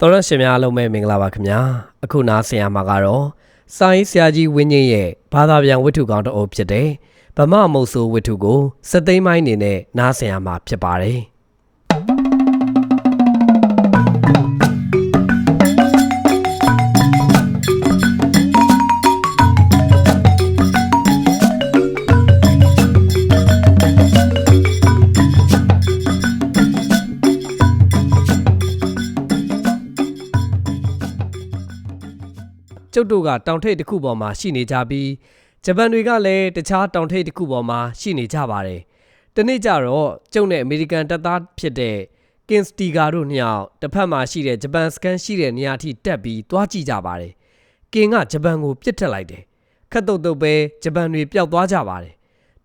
တော်ရရှင်များအားလုံးပဲမင်္ဂလာပါခင်ဗျာအခုနားဆင်ရမှာကတော့စာရေးဆရာကြီးဝင်းကြီးရဲ့ဘာသာပြန်ဝတ္ထုကောင်းတစ်အုပ်ဖြစ်တဲ့ဗမာမုတ်ဆိုးဝတ္ထုကိုစက်သိမ်းပိုင်းအနေနဲ့နားဆင်ရမှာဖြစ်ပါတယ် ကျုပ်တို့ကတောင်ထိပ်တစ်ခုပေါ်မှာရှိနေကြပြီးဂျပန်တွေကလည်းတခြားတောင်ထိပ်တစ်ခုပေါ်မှာရှိနေကြပါတယ်တနေ့ကျတော့ကျုပ်နဲ့အမေရိကန်တပ်သားဖြစ်တဲ့ကင်စတီဂါတို့နှစ်ယောက်တစ်ဖက်မှာရှိတဲ့ဂျပန်စကန်ရှိတဲ့နေရာထိတက်ပြီးတွားကြည့်ကြပါတယ်ကင်ကဂျပန်ကိုပြစ်ထက်လိုက်တယ်ခတ်တုတ်တုတ်ပဲဂျပန်တွေပျောက်သွားကြပါတယ်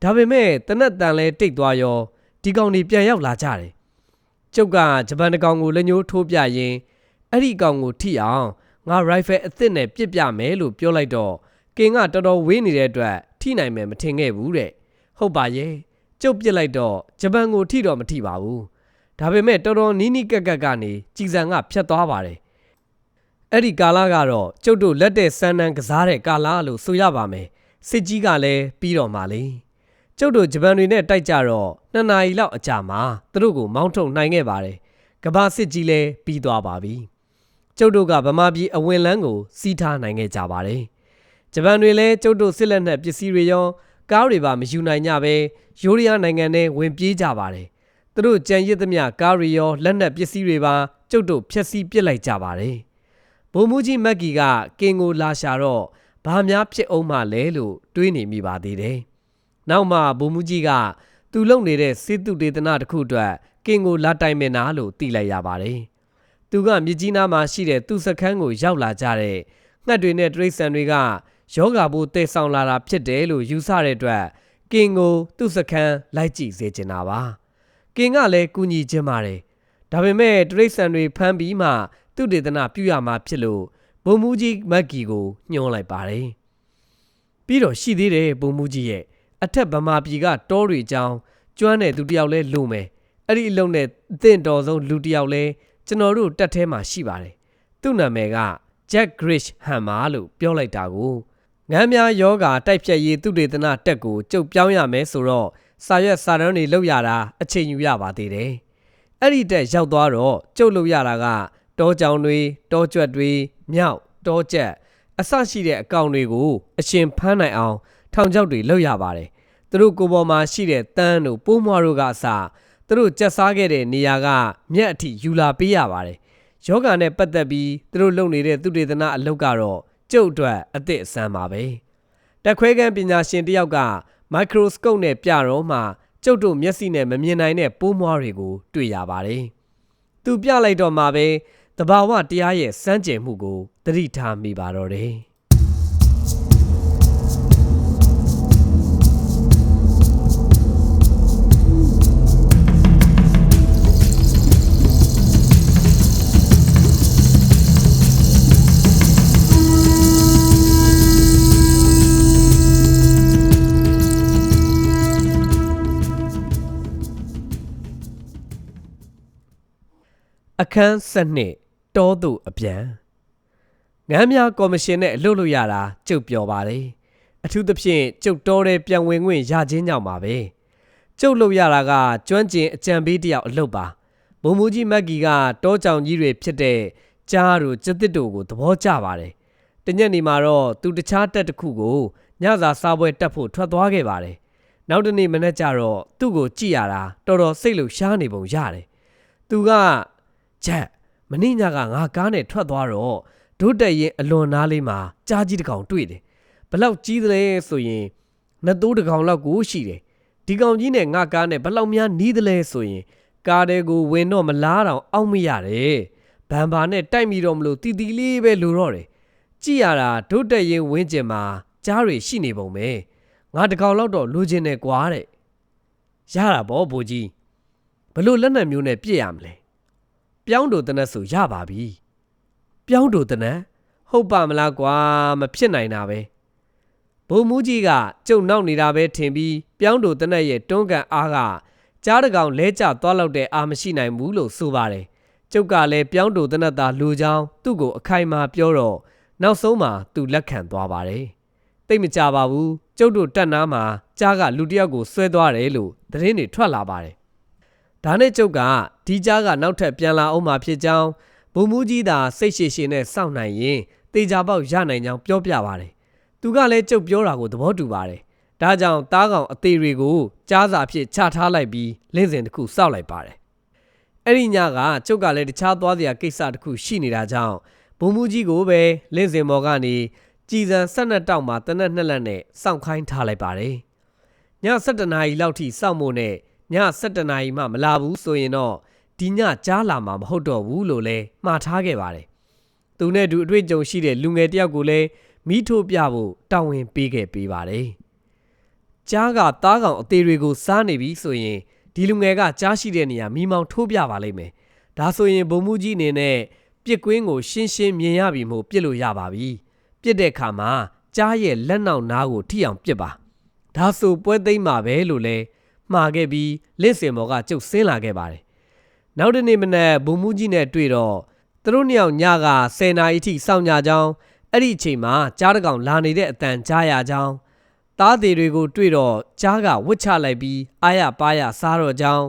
ဒါပေမဲ့တနက်တန်လဲတိတ်သွားရောဒီကောင်တွေပြန်ရောက်လာကြတယ်ကျုပ်ကဂျပန်တကောင်ကိုလက်ညှိုးထိုးပြရင်အဲ့ဒီကောင်ကိုထိအောင် ငါ rifle အသစ်နဲ့ပစ်ပြမယ်လို့ပြောလိုက်တော့ကင်ကတော်တော်ဝေးနေတဲ့အတွက်ထိနိုင်မယ်မထင်ခဲ့ဘူးတဲ့ဟုတ်ပါရဲ့ကျုပ်ပစ်လိုက်တော့ဂျပန်ကိုထိတော့မထိပါဘူးဒါပေမဲ့တော်တော်နီးနီးကက်ကက်ကနေကြည်စံကဖြတ်သွားပါတယ်အဲ့ဒီကာလာကတော့ကျုပ်တို့လက်တဲ့စမ်းနန်းကစားတဲ့ကာလာလို့ဆိုရပါမယ်စစ်ကြီးကလည်းပြီးတော့မှလေကျုပ်တို့ဂျပန်တွေနဲ့တိုက်ကြတော့နှစ်နာရီလောက်အကြာမှာသူတို့ကိုမောင်းထုတ်နိုင်ခဲ့ပါတယ်ကဘာစစ်ကြီးလည်းပြီးသွားပါပြီ ကျုပ်တို့ကဗမာပြည်အဝင်လန်းကိုစီးထားနိုင်ခဲ့ကြပါတယ်။ဂျပန်တွေလည်းကျုပ်တို့စစ်လက်နက်ပစ္စည်းတွေရောကားတွေပါမယူနိုင်ကြပဲယူရီးယားနိုင်ငံထဲဝင်ပြေးကြပါတယ်။သူတို့ကြံရစ်သမျှကားတွေရောလက်နက်ပစ္စည်းတွေပါကျုပ်တို့ဖျက်ဆီးပစ်လိုက်ကြပါတယ်။ဗိုလ်မှူးကြီးမက်ကီကကင်ကိုလာရှာတော့ဘာများဖြစ်အောင်မှလဲလို့တွေးနေမိပါသေးတယ်။နောက်မှဗိုလ်မှူးကြီးကသူလုံနေတဲ့စစ်တုဒေသနာတစ်ခုအတွက်ကင်ကိုလာတိုင်မင်နာလို့သိလိုက်ရပါတယ်။ သူကမြစ်ကြီးနားမှာရှိတဲ့သူ့စခန်းကိုရောက်လာကြတဲ့ငှက်တွေနဲ့တရိတ်ဆန်တွေကယောဂါဘိုးတည်ဆောင်လာတာဖြစ်တယ်လို့ယူဆတဲ့အတွက်ကင်ကိုသူ့စခန်းလိုက်ကြည့်စေချင်တာပါကင်ကလည်းကူညီခြင်းပါတယ်ဒါပေမဲ့တရိတ်ဆန်တွေဖမ်းပြီးမှသူ့ဒေသနာပြုရမှာဖြစ်လို့ဘုံမူကြီးမက်ကီကိုညှိုးလိုက်ပါတယ်ပြီးတော့ရှိသေးတယ်ဘုံမူကြီးရဲ့အထက်ဗမာပြည်ကတောတွေကြောင်းကျွမ်းတဲ့သူတယောက်လဲလုံမယ်အဲ့ဒီအလုံးနဲ့အသင့်တော်ဆုံးလူတယောက်လဲ ကျွန်တော်တို့တက်ထဲမှာရှိပါတယ်။သူ့နာမည်က Jack Grish Hammer လို့ပြောလိုက်တာကိုငမ်းများယောဂါတိုက်ဖြတ်ရေးသူတေသနတက်ကိုကြုတ်ပြောင်းရမယ်ဆိုတော့စာရွက်စာတမ်းတွေလောက်ရတာအချိန်ယူရပါသေးတယ်။အဲ့ဒီတက်ရောက်သွားတော့ကြုတ်လောက်ရတာကတောကြောင်တွေတောကြွက်တွေမြောက်တောကျက်အဆရှိတဲ့အကောင်တွေကိုအရှင်ဖမ်းနိုင်အောင်ထောင်ချောက်တွေလောက်ရပါတယ်။သူတို့ကိုယ်ပေါ်မှာရှိတဲ့တန်းတို့ပိုးမွားတို့ကအစာ သူတို့ကြက်စားခဲ့တဲ့နေရာကမြက်အထိယူလာပေးရပါတယ်။ယောဂာနဲ့ပတ်သက်ပြီးသူတို့လုပ်နေတဲ့သူတေသနာအလုပ်ကတော့ကျုပ်အတွက်အသစ်အဆန်းပါပဲ။တက်ခွဲကန်းပညာရှင်တစ်ယောက်က မိုက်ခရိုစကုပ်နဲ့ပြတော့မှကျုပ်တို့မျက်စိနဲ့မမြင်နိုင်တဲ့ပိုးမွားတွေကိုတွေ့ရပါတယ်။သူပြလိုက်တော့မှပဲတဘာဝတရားရဲ့စမ်းကြယ်မှုကိုသတိထားမိပါတော့တယ်။ အခန်း7နှစ်တောသူအပြန်ငမ်းများကော်မရှင်နဲ့အလုပ်လုပ်ရတာကျုပ်ပြောပါတယ်အထူးသဖြင့်ကျုပ်တော်တဲ့ပြန်ဝင်ခွင့်ရခြင်းကြောင့်ပါပဲကျုပ်လုပ်ရတာကကျွမ်းကျင်အကြံပေးတယောက်အလုပ်ပါဘုံမူကြီးမက်ကီကတောကြောင်ကြီးတွေဖြစ်တဲ့ကြားတို့ကျက်တစ်တို့ကိုသဘောကျပါတယ်တညက်နေမှာတော့သူတခြားတက်တစ်ခုကိုညစာစားပွဲတက်ဖို့ထွက်သွားခဲ့ပါတယ်နောက်တနေ့မနေ့ကျတော့သူ့ကိုကြည့်ရတာတော်တော်စိတ်လှရှားနေပုံရတယ်သူက ချက်မင်းညကငါကားနဲ့ထွက်သွားတော့ဒုတက်ရင်အလွန်နားလေးမှာကြားကြီးတစ်ကောင်တွေ့တယ်ဘလောက်ကြီးသလဲဆိုရင်နှစ်သိုးတစ်ကောင်လောက်ကိုရှိတယ်ဒီကောင်ကြီးနဲ့ငါကားနဲ့ဘလောက်များနီးသလဲဆိုရင်ကားတဲကိုဝင်တော့မလားတောင်အောက်မရတယ်ဘန်ဘာနဲ့တိုက်မိတော့မလို့တီတီလေးပဲလိုတော့တယ်ကြည့်ရတာဒုတက်ရင်ဝင်းကျင်မှာကြားတွေရှိနေပုံပဲငါတကောင်လောက်တော့လိုချင်တယ်ကွာတဲ့ရတာပေါ့ဘူကြီးဘလို့လက်နက်မျိုးနဲ့ပြည့်ရမလဲ ပြောင်းတို့တနက်ဆိုရပါပြီပြောင်းတို့တနက်ဟုတ်ပါမလားကွာမဖြစ်နိုင်တာပဲဘုံမူကြီးကကျုံနောက်နေတာပဲထင်ပြီးပြောင်းတို့တနက်ရဲ့တွန်းကန်အားကကြားတကောင်လဲကျသွားလောက်တဲ့အာမရှိနိုင်ဘူးလို့ဆိုပါတယ်ကျုပ်ကလည်းပြောင်းတူတနတ်သားလူချောင်းသူ့ကိုအခိုင်အမာပြောတော့နောက်ဆုံးမှာသူလက်ခံသွားပါတယ်တိတ်မကြပါဘူးကျုပ်တို့တက်နာမှာကြားကလူတစ်ယောက်ကိုဆွဲသွားတယ်လို့သတင်းတွေထွက်လာပါတယ် ဒါနဲ့ကျုပ်ကဒီကြားကနောက်ထပ်ပြန်လာအောင်မှာဖြစ်ကြောင်းဘုံမူကြီးသာစိတ်ရှည်ရှည်နဲ့စောင့်နိုင်ရင်တေချာပေါက်ရနိုင်ကြောင်းပြောပြပါတယ်သူကလည်းကျုပ်ပြောတာကိုသဘောတူပါတယ်ဒါကြောင့်တားကောင်အသေးတွေကိုကြားစာဖြစ်ချထားလိုက်ပြီးလင်းစင်တစ်ခုစောက်လိုက်ပါတယ်အဲ့ဒီညကကျုပ်ကလည်းတခြားသွားစရာကိစ္စတစ်ခုရှိနေတာကြောင့်ဘုံမူကြီးကိုပဲလင့်စင်မော်ကနေကြည်စံ၁၂တောက်မှာတနက်နှစ်လက်နဲ့စောင့်ခိုင်းထားလိုက်ပါတယ်။ည7နာရီလောက်ထိစောင့်ဖို့နဲ့ ည7နာရီမှမလာဘူးဆိုရင်တော့ဒီညကြားလာမှာမဟုတ်တော့ဘူးလို့လည်းမှားထားခဲ့ပါတယ်။သူနဲ့တူအတွေ့အကြုံရှိတဲ့လူငယ်တစ်ယောက်ကိုလည်းမိထိုးပြဖို့တာဝန်ပေးခဲ့ပေးပါတယ်။ကြားကသားကောင်အသေးတွေကိုစားနေပြီဆိုရင်ဒီလူငယ်ကကြားရှိတဲ့နေရာမိမောင်းထိုးပြပါလိမ့်မယ်။ဒါဆိုရင်ဘုံမူကြီးအနေနဲ့ပြစ်ကွင်းကိုရှင်းရှင်းမြင်ရပြီမို့ပြစ်လို့ရပါပြီ။ပြစ်တဲ့အခါမှာကြားရဲ့လက်နောက်နားကိုထိအောင်ပြစ်ပါ။ဒါဆိုပွဲသိမ်းမှာပဲလို့လဲ မှားခဲ့ပြီးလင့်စင်မော်ကကျုပ်ဆင်းလာခဲ့ပါတယ်။နောက်တစ်နေ့မနက်ဘုံမူကြီးနဲ့တွေ့တော့သူတို့နှစ်ယောက်ညက10နာရီထိစောင့်ကြကြောင်းအဲ့ဒီအချိန်မှာကြားတစ်ကောင်လာနေတဲ့အတန်ကြားရကြောင်းသားသေးတွေကိုတွေ့တော့ကြားကဝစ်ချလိုက်ပြီးအာရပါရစားတော့ကြောင်း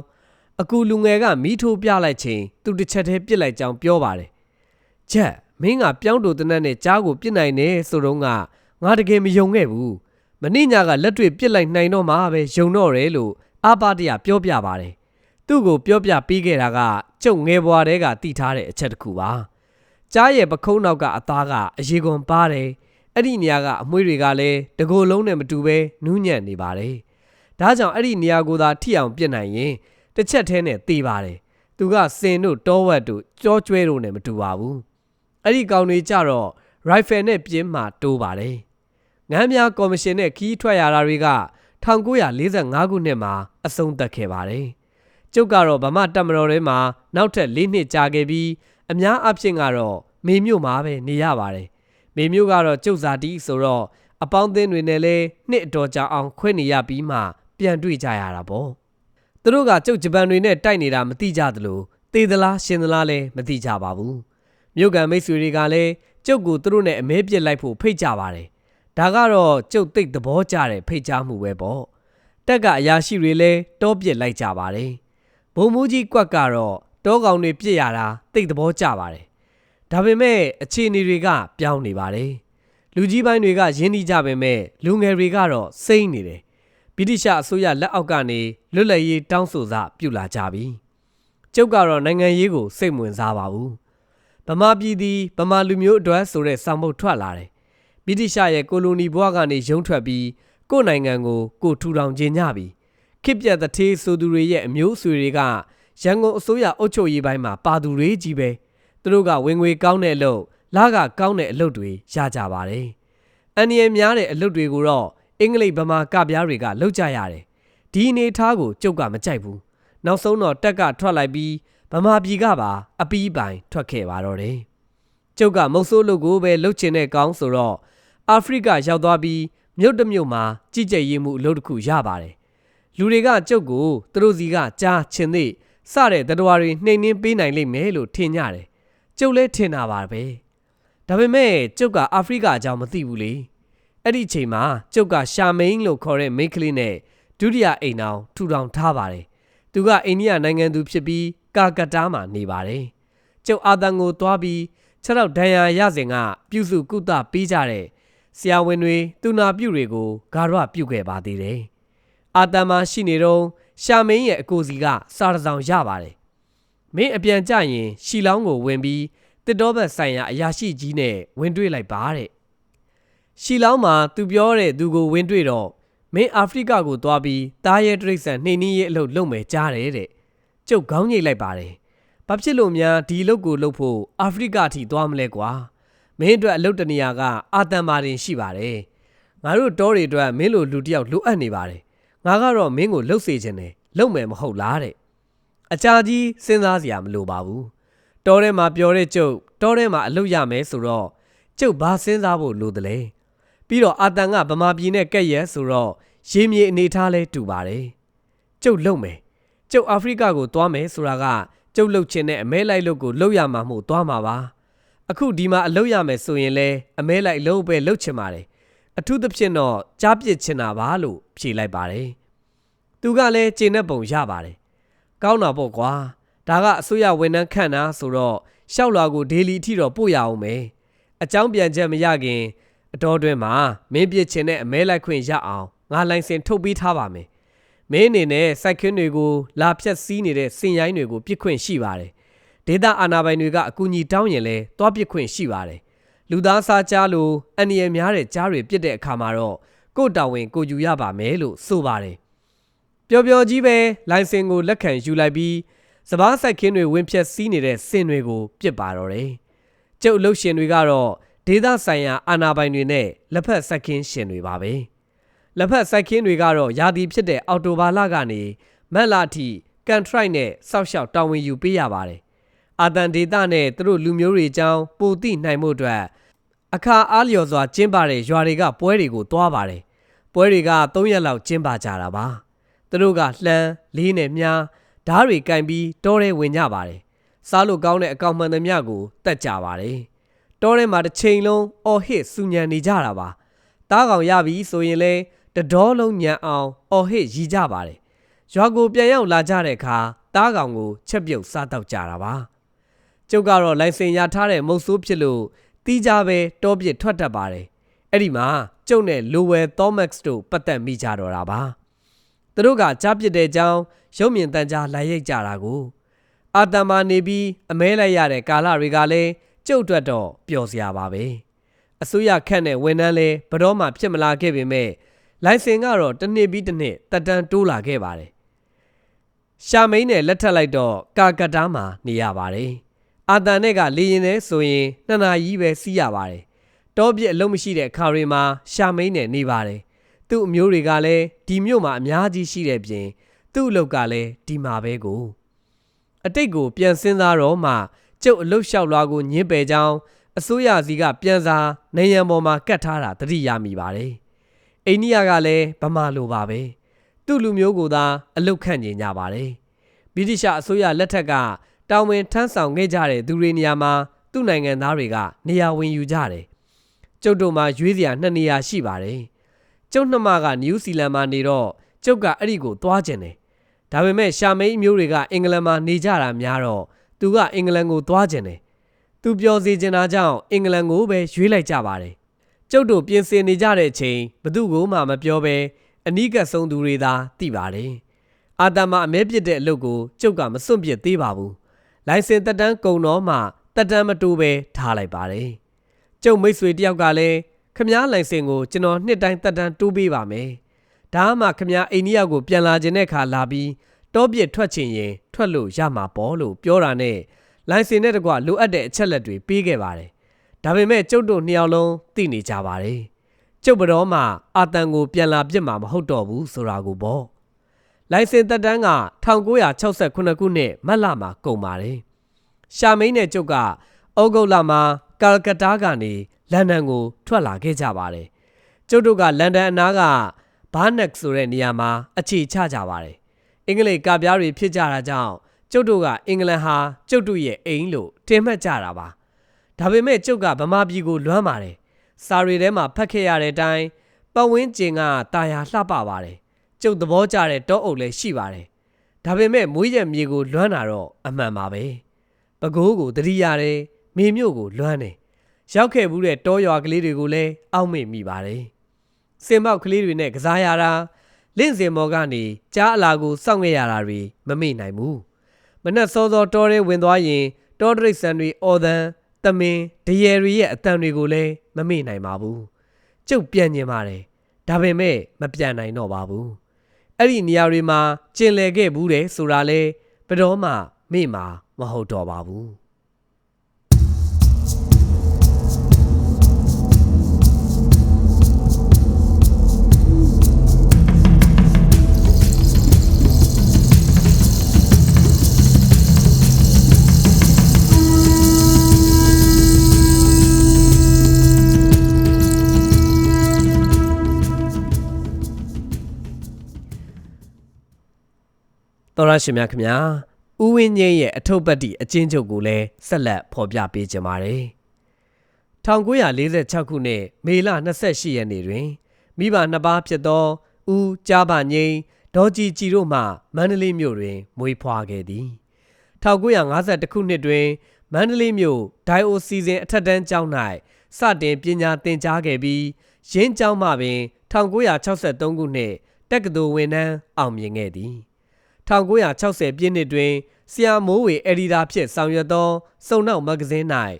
အကူလူငယ်ကမိထိုးပြလိုက်ချိန်သူတစ်ချက်တည်းပြစ်လိုက်ကြောင်းပြောပါတယ်။ချက်မင်းကပြောင်းတူတနက်နဲ့ကြားကိုပြစ်နိုင်တယ်ဆိုတော့ငါငါတကယ်မယုံခဲ့ဘူး။ မနေ့ညကလက်တွေ့ပြစ်လိုက်နိုင်တော့မှပဲယုံတော့တယ်လို့အာပါတရပြောပြပါတယ်။သူ့ကိုပြောပြပေးခဲ့တာကကျုပ်ငယ်ဘွားတဲကတီထားတဲ့အချက်တစ်ခုပါ။ကြားရဲ့ပခုံးနောက်ကအသားကအရေကွန်ပါတယ်အဲ့ဒီနေရာကအမွှေးတွေကလည်းတကိုယ်လုံးနဲ့မတူပဲနူးညံ့နေပါတယ်ဒါကြောင့်အဲ့ဒီနေရာကိုသာထိအောင်ပြစ်နိုင်ရင်တစ်ချက်တည်းနဲ့တေးပါတယ်သူကစင်တို့တောဝက်တို့ကြောကျွဲတို့နဲ့မတူပါဘူးအဲ့ဒီကောင်တွေကြတော့ rifle နဲ့ပြင်းမှတိုးပါတယ် ငမ်းများကော်မရှင်နဲ့ခီးထွက်ရတာတွေက1945ခုနှစ်မှာအဆုံးသတ်ခဲ့ပါတယ်ကျုပ်ကတော့ဗမာတပ်မတော်ထဲမှာနောက်ထပ်၄နှစ်ကြာခဲ့ပြီးအများအပြည့်ကတော့မေမြို့မှာပဲနေရပါတယ်။မေမြို့ကတော့ကျုပ်စာတီးဆိုတော့အပေါင်းအသင်းတွေနဲ့လည်းနှစ်အတော်ကြာအောင်ခွင့်နေရပြီးမှပြန်တွေ့ကြရတာပေါ့။သူတို့ကကျုပ်ဂျပန်တွေနဲ့တိုက်နေတာမသိကြသလိုသေသလားရှင်သလားလည်းမသိကြပါဘူး။မြို့ကန်မိတ်ဆွေတွေကလည်းကျုပ်ကိုသူတို့နဲ့အမဲပြစ်လိုက်ဖို့ဖိတ်ကြပါတယ်။ ဒါကတော့ကျုပ်သိပ်သဘောကျတဲ့ဖိတ်ကြားမှုပဲပေါ့။တက်ကအရာရှိတွေလည်းတောပြစ်လိုက်ကြပါတယ်။ဘုံမူကြီးကွက်ကတော့တောကောင်တွေပြစ်ရတာတိတ်သဘောကျပါတယ်။ဒါပေမဲ့အခြေအနေတွေကပြောင်းနေပါတယ်။လူကြီးပိုင်းတွေကရင်းနှီးကြပေမဲ့လူငယ်တွေကတော့စိမ့်နေတယ်။ဗြိတိရှအစိုးရလက်အောက်ကနေလွတ်လပ်ရေးတောင်းဆိုစာပြုလာကြပြီ။ကျုပ်ကတော့နိုင်ငံရေးကိုစိတ်ဝင်စားပါဘူး။ဗမာပြည်သည်ဗမာလူမျိုးအတွက်ဆိုတဲ့စာမုတ်ထွက်လာတယ်။ ဗြိတိရှရဲ့ကိုလိုနီဘဝကနေရုံးထွက်ပြီးကိုယ့်နိုင်ငံကိုကိုယ်ထူထောင်ခြင်းညပြီ။ခစ်ပြတ်တထေးဆိုသူတွေရဲ့အမျိုးအဆွေတွေကရန်ကုန်အစိုးရအုပ်ချုပ်ရေးပိုင်းမှာပါသူတွေကြီးပဲသူတို့ကဝင်ငွေကောင်းတဲ့အလုပ်လာကကောင်းတဲ့အလုပ်တွေရကြပါတယ်အန်ဒီယများတဲ့အလုပ်တွေကိုတော့အင်္ဂလိပ်ဗမာကပြားတွေကလုပ်ကြရတယ်ဒီအနေအထားကိုကျုပ်ကမကြိုက်ဘူးနောက်ဆုံးတော့တက်ကထွက်လိုက်ပြီးဗမာပြည်ကပါအပီးပိုင်ထွက်ခဲ့ပါတော့တယ်ကျုပ်ကမုတ်ဆိုးလုပ်ကိုပဲလှုပ်ချင်တဲ့ကောင်းဆိုတော့ အာဖရိကရောက်သွားပြီးမြို့တစ်မြို့မှာကြည်ကြဲရေးမှုအလုပ်တစ်ခုရပါတယ်လူတွေကကျုပ်ကိုသူတို့စီကကြားချင်သေးစတဲ့တတော်တွေနှိမ်နှင်းပေးနိုင်လိမ့်မယ်လို့ထင်ကြတယ်။ကျုပ်လည်းထင်တာပါပဲ။ဒါပေမဲ့ကျုပ်ကအာဖရိကအကြောင်းမသိဘူးလေ။အဲ့ဒီအချိန်မှာကျုပ်ကရှာမိန်လို့ခေါ်တဲ့မိန်းကလေးနဲ့ဒုတိယအိမ်အောင်ထူထောင်ထားပါတယ်။သူကအိန္ဒိယနိုင်ငံသူဖြစ်ပြီးကာကတားမှာနေပါတယ်။ကျုပ်အာသံကိုသွားပြီးခြေထောက်ဒဏ်ရာရစဉ်ကပြုစုကုသပေးကြတဲ့ ဆရာဝန်တွေသူနာပြုတွေကိုဂါရဝပြုခဲ့ပါသေးတယ်။အာတန်မှာရှိနေတော့ရှာမင်းရဲ့အကိုစီကစာတစ်စောင်ရပါတယ်မင်းအပြန်ကြရင်ရှီလောင်းကိုဝင်ပြီးတစ်တော်ဘက်ဆိုင်ရာအရာရှိကြီးနဲ့ဝင်တွေ့လိုက်ပါတဲ့ရှီလောင်းမှာသူပြောတဲ့သူကိုဝင်တွေ့တော့မင်းအာဖရိကကိုသွားပြီးတားရဲတရိတ်ဆန်နှိမ်နင်းရေးအလုပ်လုပ်မယ်ကြားတယ်တဲ့ကျုပ်ခေါင်းငိတ်လိုက်ပါတယ်ဘာဖြစ်လို့များဒီအလုပ်ကိုလုပ်ဖို့အာဖရိကအထိသွားမလဲကွာ မင်းအတွက်အလုပ်တနေရာကအာတန်မာတင်ရှိပါတယ်ငါတို့တောတွေအတွက်မင်းလိုလူတစ်ယောက်လိုအပ်နေပါတယ်ငါကတော့မင်းကိုလှုပ်စေခြင်းတယ်လှုပ်မယ်မဟုတ်လားတဲ့အကြာကြီးစဉ်းစားစရာမလိုပါဘူးတောထဲမှာပြောတဲ့ကျုပ်တောထဲမှာအလုပ်ရမယ်ဆိုတော့ကျုပ်ဘာစဉ်းစားဖို့လိုသလဲပြီးတော့အာတန်ကဗမာပြည်နဲ့ကက်ရက်ဆိုတော့ရေမြေအနေထားလဲတူပါတယ်ကျုပ်လုံမယ်ကျုပ်အာဖရိကကိုသွားမယ်ဆိုတာကကျုပ်လှုပ်ခြင်းနဲ့အမဲလိုက်လို့ကိုလှုပ်ရမှာမို့သွားမှာပါ အခုဒီမှာအလုပ်ရမယ်ဆိုရင်လဲအမဲလိုက်လှုပ်ပဲလှုပ်ချင်ပါတယ်အထူးသဖြင့်တော့ကြားပစ်ချင်တာပါလို့ဖြေလိုက်ပါတယ်သူကလည်းကျင်တဲ့ပုံရပါတယ်ကောင်းတာပေါ့ကွာဒါကအစိုးရဝန်ထမ်းခန့်တာဆိုတော့ရှောက်လွာကိုဒေလီအထိတော့ပို့ရအောင်မယ်အကြောင်းပြန်ချက်မရခင်အတော်တွင်မှာမင်းပြစ်ချင်တဲ့အမဲလိုက်ခွင့်ရအောင်ငါလိုင်စင်ထုတ်ပေးထားပါမယ်မင်းအနေနဲ့စိုက်ခင်းတွေကိုလာဖြတ်စည်းနေတဲ့စင်ရိုင်းတွေကိုပြစ်ခွင့်ရှိပါတယ် ဒေတာအာနာပိုင်တွေကအကူအညီတောင်းရင်လဲတွားပြစ်ခွင့်ရှိပါတယ်လူသားစားကြားလို့အန္တရာယ်များတဲ့ကြားတွေပြစ်တဲ့အခါမှာတော့ကို့တာဝန်ကိုယူရပါမယ်လို့ဆိုပါတယ်ပျော်ပျော်ကြီးပဲလိုင်စင်ကိုလက်ခံယူလိုက်ပြီးစပားစိုက်ခင်းတွေဝင်ဖြတ်စည်းနေတဲ့စင်တွေကိုပြစ်ပါတော့တယ်ကျုပ်အလုပ်ရှင်တွေကတော့ဒေသဆိုင်ရာအာဏာပိုင်တွေနဲ့လက်ဖက်စိုက်ခင်းရှင်တွေပါပဲလက်ဖက်စိုက်ခင်းတွေကတော့ယာတီဖြစ်တဲ့အော်တိုဘာလကနေမက်လာအထိကန်ထရိုက်နဲ့စောက်ရှောက်တာဝန်ယူပေးရပါတယ် အာတန်ဒေတာနဲ့သူတို့လူမျိုးတွေအကြောင်းပိုသိနိုင်မှုအတွက်အခါအားလျော်စွာကျင်းပတဲ့ရွာတွေကပွဲတွေကိုတွားပါတယ်ပွဲတွေက3ရက်လောက်ကျင်းပကြတာပါသူတို့ကလှမ်းလေးနဲ့မြားဓားတွေကင်ပြီးတောထဲဝင်ကြပါတယ်စားလို့ကောင်းတဲ့အကောင်မှန်သမျှကိုတတ်ကြပါတယ်တောထဲမှာတစ်ချိန်လုံးအော်ဟစ်စူညံနေကြတာပါတားကောင်ရပြီဆိုရင်လဲတတော်လုံးညံအောင်အော်ဟစ်ရီကြပါတယ်ရွာကိုပြန်ရောက်လာကြတဲ့အခါတားကောင်ကိုချက်ပြုတ်စားတော့ကြတာပါ ကျုပ်ကတော့လိုင်စင်ရထားတဲ့မုတ်ဆိုးဖြစ်လို့တီးကြပဲတောပြစ်ထွက်တတ်ပါတယ်အဲ့ဒီမှာကျုပ်နဲ့လိုဝယ်သောမက်စ်တို့ပတ်သက်မိကြတော့တာပါသူတို့ကကြားပြစ်တဲ့အကြောင်းရုပ်မြင်တန်ကြားလိုက်ရိုက်ကြတာကိုအာတမ်မာနေပြီးအမဲလိုက်ရတဲ့ကာလတွေကလည်းကျုပ်အတွက်တော့ပျော်စရာပါပဲအစိုးရခန့်တဲ့ဝန်ထမ်းလဲဘယ်တော့မှဖြစ်မလာခဲ့ပေမဲ့လိုင်စင်ကတော့တစ်နှစ်ပြီးတစ်နှစ်တက်တန်းတိုးလာခဲ့ပါတယ်ရှာမိန်နဲ့လက်ထပ်လိုက်တော့ကာကတားမှာနေရပါတယ် အာတန်နဲ့ကလေရင်နဲ့ဆိုရင်နှစ်နာရီပဲစီးရပါတယ်တောပြစ်အလုံးမရှိတဲ့ခါတွေမှာရှာမိန်နဲ့နေပါတယ်သူ့အမျိုးတွေကလည်းဒီမြို့မှာအများကြီးရှိတဲ့ပြင်သူ့အလုပ်ကလည်းဒီမှာပဲကိုအတိတ်ကိုပြန်စင်းစားတော့မှကျုပ်အလုတ်လျှောက်လွားကိုညင်းပယ်ကြောင်းအစိုးရစီကပြန်စားနေရန်ပေါ်မှာကတ်ထားတာတတိယမိပါတယ်အိန္ဒိယကလည်းဗမာလိုပါပဲသူ့လူမျိုးကိုသာအလုတ်ခန့်ညင်ကြပါတယ်ဗြိတိရှအစိုးရလက်ထက်က တောင်ဝင်ထမ်းဆောင်ခဲ့ကြတဲ့သူတွေနေရာမှာသူ့နိုင်ငံသားတွေကနေရာဝင်ယူကြတယ်ကျုပ်တို့မှာရွေးစရာနှစ်နေရာရှိပါတယ်ကျုပ်နှမကနယူးဇီလန်မှာနေတော့ကျုပ်ကအဲ့ဒီကိုသွားကျင်တယ်ဒါပေမဲ့ရှာမိန်အမျိုးတွေကအင်္ဂလန်မှာနေကြတာများတော့သူကအင်္ဂလန်ကိုသွားကျင်တယ်သူပြောစီချင်တာကြောင့်အင်္ဂလန်ကိုပဲရွေးလိုက်ကြပါတယ်ကျုပ်တို့ပြင်ဆင်နေကြတဲ့အချိန်ဘသူကိုမှမပြောဘဲအနီးကပ်ဆုံးသူတွေသာသိပါတယ်အာတမအမဲပြစ်တဲ့အလုပ်ကိုကျုပ်ကမစွန့်ပစ်သေးပါဘူး လိုင်စင်တက်တန်းကုံတော့မှတက်တန်းမတိုးပဲထားလိုက်ပါတယ်ကျုပ်မိတ်ဆွေတယောက်ကလည်းခမားလိုင်စင်ကိုကျွန်တော်နှစ်တိုင်းတက်တန်းတိုးပေးပါမယ်ဒါမှခမားအိန္ဒိယကိုပြန်လာခြင်းတဲ့ခါလာပြီးတောပြစ်ထွက်ချင်ရင်ထွက်လို့ရမှာပေါ့လို့ပြောတာနဲ့လိုင်စင်နဲ့တကွလိုအပ်တဲ့အချက်လက်တွေပေးခဲ့ပါတယ်ဒါပေမဲ့ကျုပ်တို့နှစ်ယောက်လုံးသိနေကြပါတယ်ကျုပ်ဘတော်မှအာတန်ကိုပြန်လာပြစ်မှာမဟုတ်တော့ဘူးဆိုတာကိုပေါ့ လိုင်စင်တက်တန်းက1968ခုနှစ်မတ်လမှာကုန်ပါတယ်ရှာမိန်နဲ့ကျုပ်ကဩဂုတ်လမှာကာလကတားကနေလန်ဒန်ကို ထွက်လာခဲ့ကြပါတယ်ကျုပ်တို့ကလန်ဒန်အနားကဘာနက်ဆိုတဲ့နေရာမှာအခြေချကြပါတယ်အင်္ဂလိပ်ကပြားတွေဖြစ်ကြတာကြောင့်ကျုပ်တို့ကအင်္ဂလန်ဟာကျုပ်တို့ရဲ့အိမ်လို့ထင်မှတ်ကြတာပါဒါပေမဲ့ကျုပ်ကဗမာပြည်ကိုလွမ်းပါတယ်စာရီထဲမှာဖတ်ခဲ့ရတဲ့အတိုင်းပတ်ဝန်းကျင်ကတာယာလှပပါတယ် ကျုပ်သဘောကျတဲ့တောအုပ်လည်းရှိပါတယ်ဒါပေမဲ့မွေးရမြေကိုလွမ်းတာတော့အမှန်ပါပဲပကိုးကိုတတိရတယ်မေမြို့ကိုလွမ်းတယ်ရောက်ခဲ့ဘူးတဲ့တောရွာကလေးတွေကိုလည်းအောက်မေ့မိပါတယ်စင်မောက်ကလေးတွေနဲ့ကစားရတာလင့်စင်မော်ကနေကြားအလာကိုစောင့်ခဲ့ရတာတွေမမေ့နိုင်ဘူးမနက်စောစောတောထဲဝင်သွားရင်တောတရိတ်ဆန်တွေအော်သံတမင်ဒရယ်တွေရဲ့အတန်တွေကိုလည်းမမေ့နိုင်ပါဘူးကျုပ်ပြန်ကျင်ပါတယ်ဒါပေမဲ့မပြန်နိုင်တော့ပါဘူး အဲ့ဒီနေရာတွေမှာကျင်လည်ခဲ့ဘူးတယ်ဆိုတာလဲဘယ်တော့မှမေ့မှာမဟုတ်တော့ပါဘူး တော်ရရှင်များခင်ဗျာဥဦးဝင်းငင်းရဲ့အထုပ်ပတ်တိအချင်းချုပ်ကိုလည်းဆက်လက်ဖော်ပြပေးကြပါမယ်။1946ခုနှစ်မေလ28ရက်နေ့တွင်မိဘနှစ်ပါးဖြစ်သောဦးကြားပါငိမ့်ဒေါ်ကြည်ကြည်တို့မှမန္တလေးမြို့တွင် မွေးဖွားခဲ့သည်1952ခုနှစ်တွင်မန္တလေးမြို့ဒိုင်အိုစီဇန်အထက်တန်းကျောင်း၌စတင်ပညာသင်ကြားခဲ့ပြီးရင်းကျောင်းမှပင်1963ခုနှစ်တက္ကသိုလ်ဝင်နှန်းအောင်မြင်ခဲ့သည် 1960ပြည့်နှစ်တွင်ဆီယာမိုးဝေအက်ဒီတာဖြင့်ဆောင်ရွက်သောစုံနောက်မဂ္ဂဇင်း၌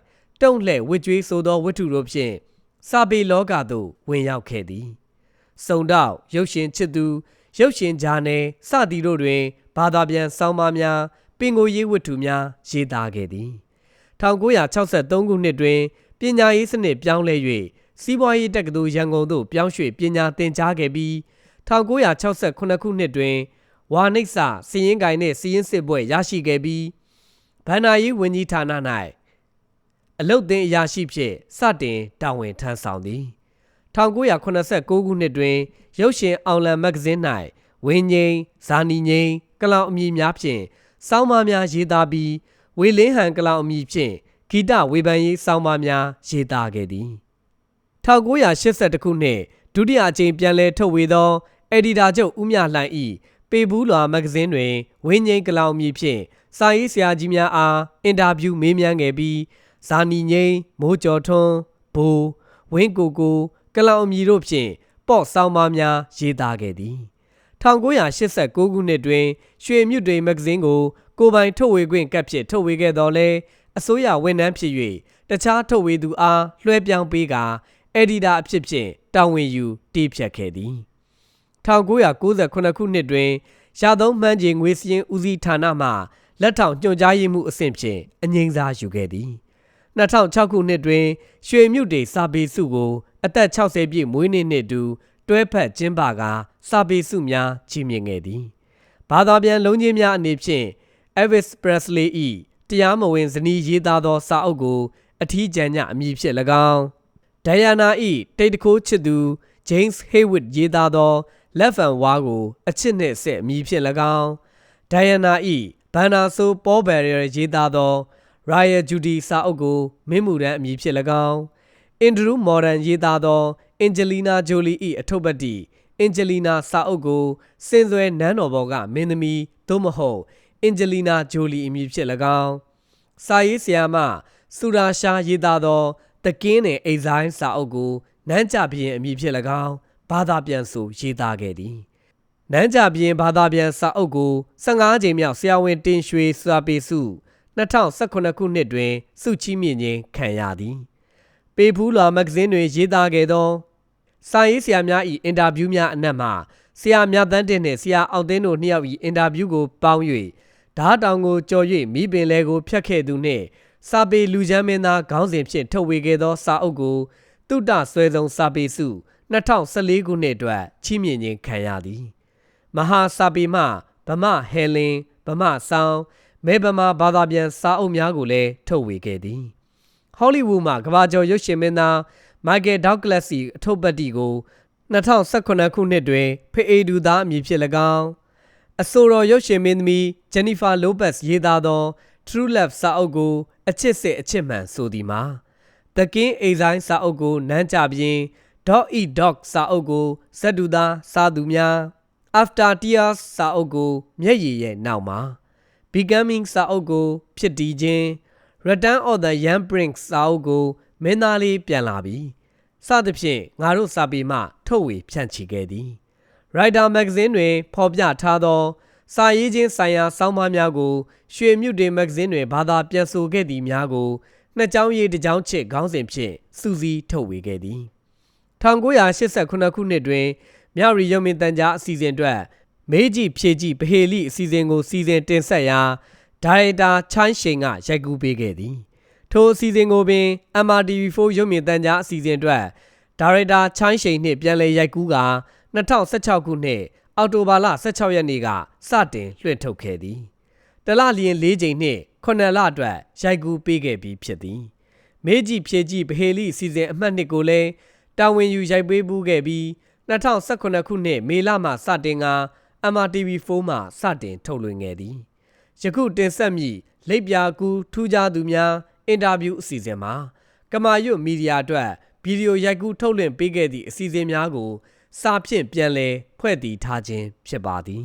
တုံ့လှဲ့ဝစ်ကြွေးဆိုသောဝတ္ထုတို့ဖြင့်စာပေလောကသို့ဝင်ရောက်ခဲ့သည်စုံတော့ရုပ်ရှင်ချစ်သူရုပ်ရှင်ဂျာနယ်စသည်တို့တွင်ဘာသာပြန်ဆောင်းပါးများပင်ကိုရေးဝတ္ထုများရေးသားခဲ့သည်1963ခုနှစ်တွင်ပညာရေးစနစ်ပြောင်းလဲ၍စီးပွားရေးတက္ကသိုလ်ရန်ကုန်သို့ပြောင်းရွှေ့ပညာသင်ကြားခဲ့ပြီး1968ခုနှစ်တွင် ဝါနိတ်စာစီရင်ကိုင်နှင့်စီရင်စစ်ပွဲရရှိခဲ့ပြီးဗန္နာရေးဝန်ကြီးဌာန၌အလုတ်သင်အရာရှိဖြင့်စတင်တာဝန်ထမ်းဆောင်သည်1989ခုနှစ်တွင် ရုပ်ရှင်အောင်လံမဂ္ဂဇင်း၌ဝင်းငိမ့်ဇာနီငိမ့်ကလောင်အမည်များဖြင့်စောင်းမများရေးသားပြီးဝေလင်းဟန်ကလောင်အမည်ဖြင့်ဂီတဝေဖန်ရေးစောင်းမများရေးသားခဲ့သည်1982ခုနှစ်ဒုတိယအကြိမ်ပြန်လည်ထုတ်ဝေသောအက်ဒီတာချုပ်ဦးမြလှိုင်၏ ပေဘူးလွာမဂ္ဂဇင်းတွင်ဝင်းငိမ့်ကလောင်မည်ဖြင့်စာရေးဆရာကြီးများအားအင်တာဗျူးမေးမြန်းခဲ့ပြီးဇာနီငိမ့်မိုးကျော်ထွန်းဘိုးဝင်းကိုကိုကလောင်အမည်တို့ဖြင့်ပေါ့ဆောင်းပါးများရေးသားခဲ့သည်1989ခုနှစ်တွင် ရွှေမြュတွေမဂ္ဂဇင်းကို ကိုပိုင်ထုတ်ဝေခွင့်ကပ်ဖြစ်ထုတ်ဝေခဲ့တော်လဲအစိုးရဝန်ထမ်းဖြစ်၍တခြားထုတ်ဝေသူအားလွှဲပြောင်းပေးကာအက်ဒီတာအဖြစ်ဖြင့်တာဝန်ယူတည်ဖြတ်ခဲ့သည် 1998ခုနှစ်တွင်ရာသုံးမှန်းချေငွေစည်းဦးစီးဌာနမှလက်ထောက်ညွှန်ကြားရေးမှူးအဆင့်ဖြင့်အငိမ့်စားယူခဲ့သည်2006ခုနှစ်တွင် ရွှေမြုတေစာပေစုကို အသက်60ပြည့်မွေးနေ့နှင့်တူတွဲဖက်ကျင်းပကာစာပေစုများချီးမြှင့်ခဲ့သည်ဘာသာပြန်လုံးချင်းများအနေဖြင့် Elvis Presley ၏တရားမဝင်ဇနီးရေးသားသောစာအုပ်ကို အထီးကျန်ညအမည်ဖြင့်၎င်းဒိုင်ယာနာ၏တိတ်တခိုးချစ်သူ James Haywood ရေးသားသော လက်ဖန်ဝါကို အချစ်နှင့်ဆက်အမည်ဖြင့်၎င်းဒိုင်ယာနာ၏ဘန်နာဆိုပေါ်ဘယ်ရရေးသားသော Royal Judy စာအုပ်ကိုမင်းမှုရန်အမည်ဖြင့်၎င်းအင်ဒရူးမော်ဒန်ရေးသားသောအင်ဂျလီနာဂျိုလီ၏အထုပ်ပတ်တိအင်ဂျလီနာစာအုပ်ကိုစင်စွဲနန်းတော်ဘော်ကမင်းသမီးသို့မဟုတ်အင်ဂျလီနာဂျိုလီအမည်ဖြင့်၎င်းစာရေးဆရာမဆူရာရှာရေးသားသောတကင်းနဲ့အိဇိုင်းစာအုပ်ကိုနန်းကြပြင်းအမည်ဖြင့်၎င်း ဘာသာပြန်ဆိုရေးသားခဲ့သည်နန်းကြပြင်းဘာသာပြန်စာအုပ်ကို15ကြိမ်မြောက်ဆရာဝန်တင်ရွှေစာပေစု2018ခုနှစ်တွင်စုချီးမြှင့်ခြင်းခံရသည်ပေဖူးလာမဂ္ဂဇင်းတွင်ရေးသားခဲ့သောစာရေးဆရာများ၏အင်တာဗျူးများအနက်မှဆရာမြတ်တန်းတင်နှင့်ဆရာအောင်သိန်းတို့နှစ်ယောက်၏အင်တာဗျူးကိုပေါင်း၍ဓားတောင်ကိုကြော်၍မိပင်လဲကိုဖျက်ခဲ့သူနှင့်စာပေလူချမ်းမင်းသားခေါင်းစဉ်ဖြင့်ထုတ်ဝေခဲ့သောစာအုပ်ကိုတုတဆွဲဆုံးစာပေစု 2014ခုနှစ်အတွက်ချီးမြှင့်ခြင်းခံရသည်မဟာစာပေမှဗမဟဲလင်ဗမဆောင်မဲဗမာဘာသာပြန်စာအုပ်များကိုလည်းထုတ်ဝေခဲ့သည်ဟောလိဝုဒ်မှကမ္ဘာကျော်ရုပ်ရှင်မင်းသားမိုက်ကယ်ဒေါက်ကလပ်စီအထုပ်ပတ်တီကို2018ခုနှစ်တွင်ဖေအေဒူသားအမည်ဖြစ်၎င်းအဆိုတော်ရုပ်ရှင်မင်းသမီးဂျန်နီဖာလိုပက်စ်ရေးသားသော True Love စာအုပ်ကိုအချစ်စစ်အချစ်မှန်ဆိုသည်မှာ The King အိဇိုင်းစာအုပ်ကိုနန်းကြပြင်း Dog Eat Dog စာအုပ်ကိုဇက်တူသားစာသူများ After Tears စာအုပ်ကို မျက်ရည်ရဲ့နောက်မှာ Becoming စာအုပ်ကို ဖြစ်တည်ခြင်း Return of the Young Prince စာအုပ်ကိုမင်းသားလေးပြန်လာပြီစသဖြင့်ငါတို့စာပေမှထုတ်ဝေဖြန့်ချီခဲ့သည် Writer Magazine တွင်ဖော်ပြထားသော စာရေးခြင်းဆိုင်ရာစောင်းပါးများကိုရွှေမြုတေမဂ္ဂဇင်းတွင်ဘာသာပြန်ဆိုခဲ့သည်များကိုနှစ်ကြောင်းရေးတစ်ကြောင်းချစ်ခေါင်းစဉ်ဖြင့်စူးစီးထုတ်ဝေခဲ့သည် 1989ခုနှစ်တွင်မြောက်ရီရုံမင်တန်ကြားအစီအစဉ်အတွက်မေးကြည့်ဖြေကြည့်ဗဟေလိအစီအစဉ်ကိုစီစဉ်တင်ဆက်ရာဒါရိုက်တာချိုင်းရှိန်ကရိုက်ကူးပေးခဲ့သည်ထိုအစီအစဉ်ကိုပင် MRTV4 ရုပ်မြင်သံကြားအစီအစဉ်အတွက်ဒါရိုက်တာချိုင်းရှိန်နှင့်ပြန်လည်ရိုက်ကူးကာ2016ခုနှစ်အောက်တိုဘာလ16ရက်နေ့ကစတင်လွှင့်ထုတ်ခဲ့သည်တလလျင်၄ချိန်နှင့်9လအတွက်ရိုက်ကူးပေးခဲ့ပြီးဖြစ်သည်မေးကြည့်ဖြေကြည့်ဗဟေလိအစီအစဉ်အမှတ်1ကိုလည်း တာဝန်ယူရိုက်ပေးပူးခဲ့ပြီး2018ခုနှစ်မေလမှစတင်က MRTV4 မှစတင်ထုတ်လွှင့်ခဲ့သည်ယခုတင်ဆက်မည့်လိပ်ပြာကူထူးခြားသူများအင်တာဗျူးအစီအစဉ်မှာကမာရွတ်မီဒီယာအတွက်ဗီဒီယိုရိုက်ကူးထုတ်လွှင့်ပေးခဲ့သည့်အစီအစဉ်များကို စာဖြင့်ပြန်လည်ဖွဲ့တည်ထားခြင်းဖြစ်ပါသည်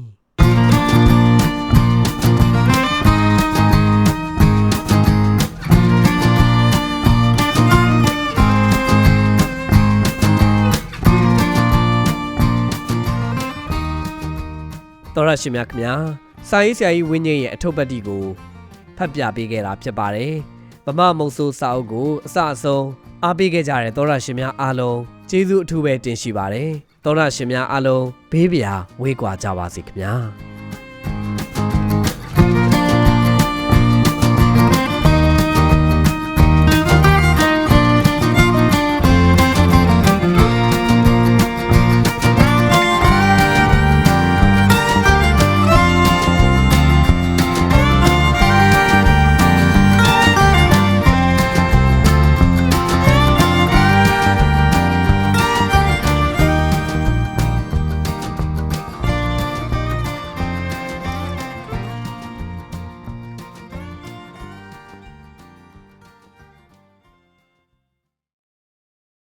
တော်ရရှိမြခင်ဗျာစာရေးဆရာကြီးဝင်းငိမ့်ရဲ့အထုပ်ပတ်တီကိုဖတ်ပြပေးခဲ့တာဖြစ်ပါတယ်။မမမုံဆိုးစာအုပ်ကိုအစအဆုံးအားပေးခဲ့ကြတဲ့တော်ရရှိမြအားလုံးကျေးဇူးအထူးပဲတင်ရှိပါတယ်။တော်ရရှိမြအားလုံးဘေးပရာဝေးကွာကြပါစေခင်ဗျာ။